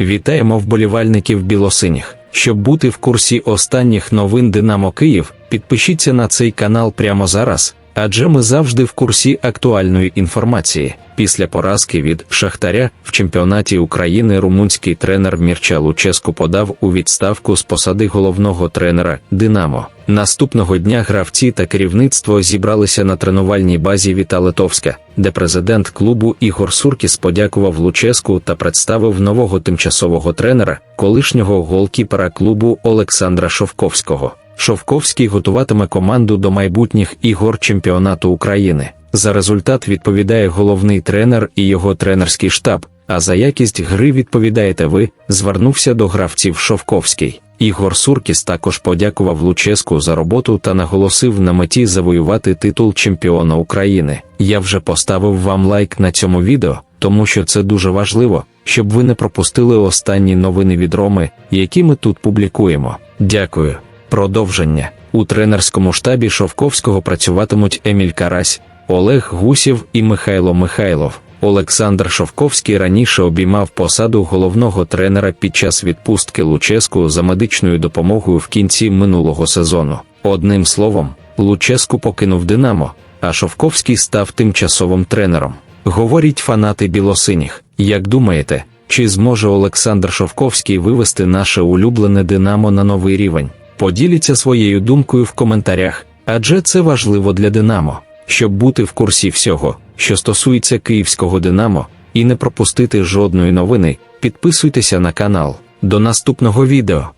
Вітаємо вболівальників білосиніх. Щоб бути в курсі останніх новин Динамо Київ, підпишіться на цей канал прямо зараз, адже ми завжди в курсі актуальної інформації. Після поразки від Шахтаря в чемпіонаті України румунський тренер Мірча Луческу подав у відставку з посади головного тренера Динамо. Наступного дня гравці та керівництво зібралися на тренувальній базі Віта Литовська, де президент клубу Ігор Суркіс подякував Луческу та представив нового тимчасового тренера, колишнього голкіпера клубу Олександра Шовковського. Шовковський готуватиме команду до майбутніх ігор чемпіонату України. За результат відповідає головний тренер і його тренерський штаб. А за якість гри відповідаєте ви, звернувся до гравців Шовковський. Ігор Суркіс також подякував Луческу за роботу та наголосив на меті завоювати титул чемпіона України. Я вже поставив вам лайк на цьому відео, тому що це дуже важливо, щоб ви не пропустили останні новини від Роми, які ми тут публікуємо. Дякую. Продовження у тренерському штабі Шовковського працюватимуть Еміль Карась, Олег Гусєв і Михайло Михайлов. Олександр Шовковський раніше обіймав посаду головного тренера під час відпустки Луческу за медичною допомогою в кінці минулого сезону. Одним словом, Луческу покинув Динамо, а Шовковський став тимчасовим тренером. Говорять фанати білосиніх. Як думаєте, чи зможе Олександр Шовковський вивести наше улюблене Динамо на новий рівень? Поділіться своєю думкою в коментарях, адже це важливо для Динамо, щоб бути в курсі всього, що стосується київського Динамо, і не пропустити жодної новини. Підписуйтеся на канал. До наступного відео.